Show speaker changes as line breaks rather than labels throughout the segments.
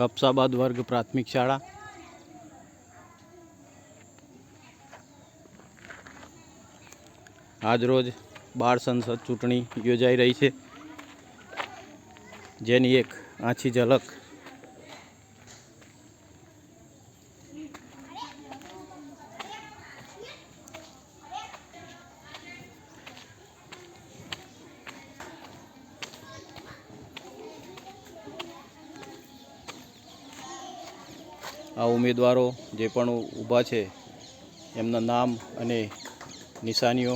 હફસાબાદ વર્ગ પ્રાથમિક શાળા. આજરોજ બાળ સંસદ ચૂંટણી યોજાઈ રહી છે. જેની એક આછી ઝલક આ ઉમેદવારો જે પણ ઊભા છે, એમના નામ અને નિશાનીઓ.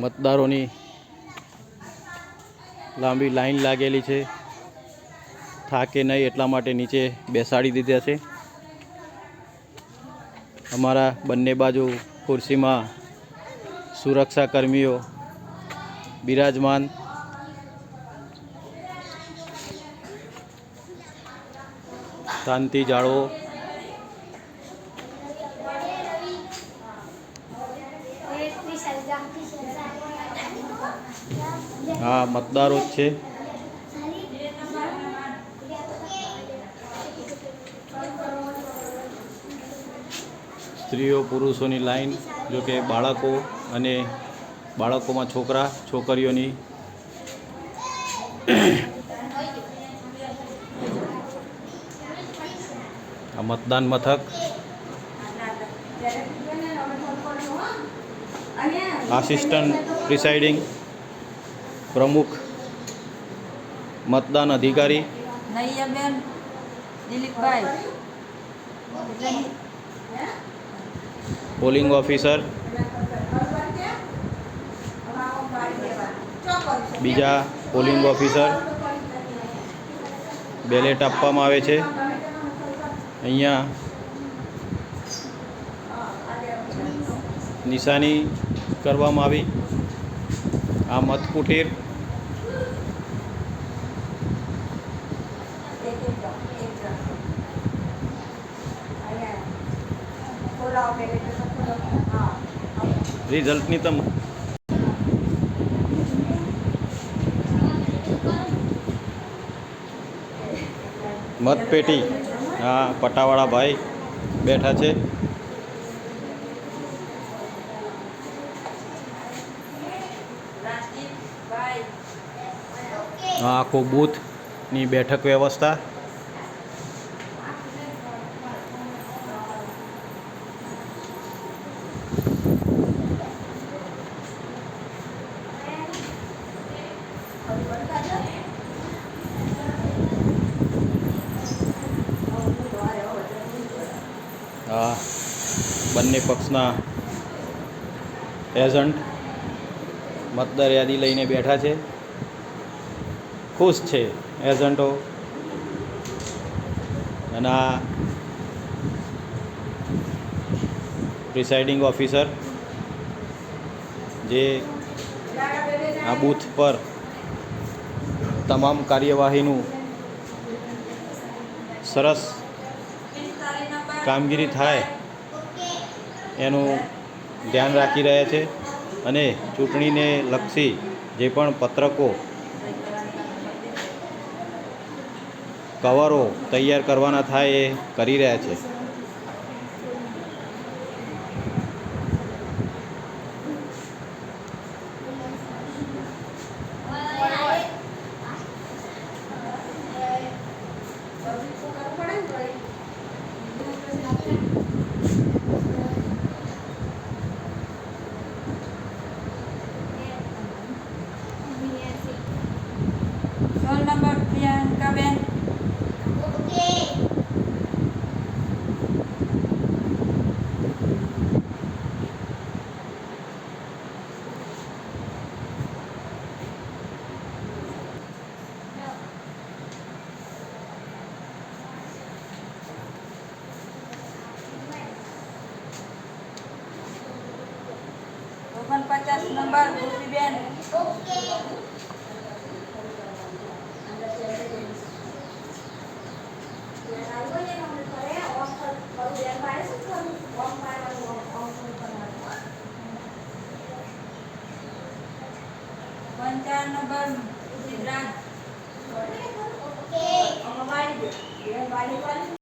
મતદારોની લાંબી લાઈન લાગેલી છે. થાકે નહીં એટલા માટે નીચે બેસાડી દીધા છે. અમારા બંને બાજુ ખુરશીમાં સુરક્ષા કર્મીઓ બિરાજમાન. શાંતિ જાળવો. હા મતદારો જ છે. સ્ત્રીઓ, પુરુષોની લાઈન, જો કે બાળકો અને બાળકોમાં છોકરા, છોકરીઓની. આ મતદાન મથક. આસિસ્ટન્ટ પ્રિસાઇડિંગ પ્રમુખ, મતદાન અધિકારી.
દિલીપભાઈ.
Polling officer. બીજા પોલિંગ ઓફિસર. બેલેટ આપવામાં આવે છે. અહીંયા નિશાની કરવામાં આવી. આ મતકુટીર રિઝલ્ટની તમ મતપેટી. હા પટાવાળા ભાઈ બેઠા છે. આખો બૂથની બેઠક વ્યવસ્થા. આ બંને પક્ષના એજન્ટ મતદાર યાદી લઈને બેઠા છે. ખુશ છે એજન્ટો અને આ પ્રિસાઇડિંગ ઓફિસર જે આ બૂથ પર તમામ કાર્યવાહીનું સરસ કામગીરી થાય એનું ધ્યાન રાખી રહ્યા છે અને ચૂંટણીને લક્ષી જે પણ પત્રકો કવરો તૈયાર કરવાના થાય એ કરી રહ્યા છે.
Man Pacas nomor Bupi Ben. Oke. Pancan nomor Sidran.
Oke. Okay. Oh, Mama, ini balik.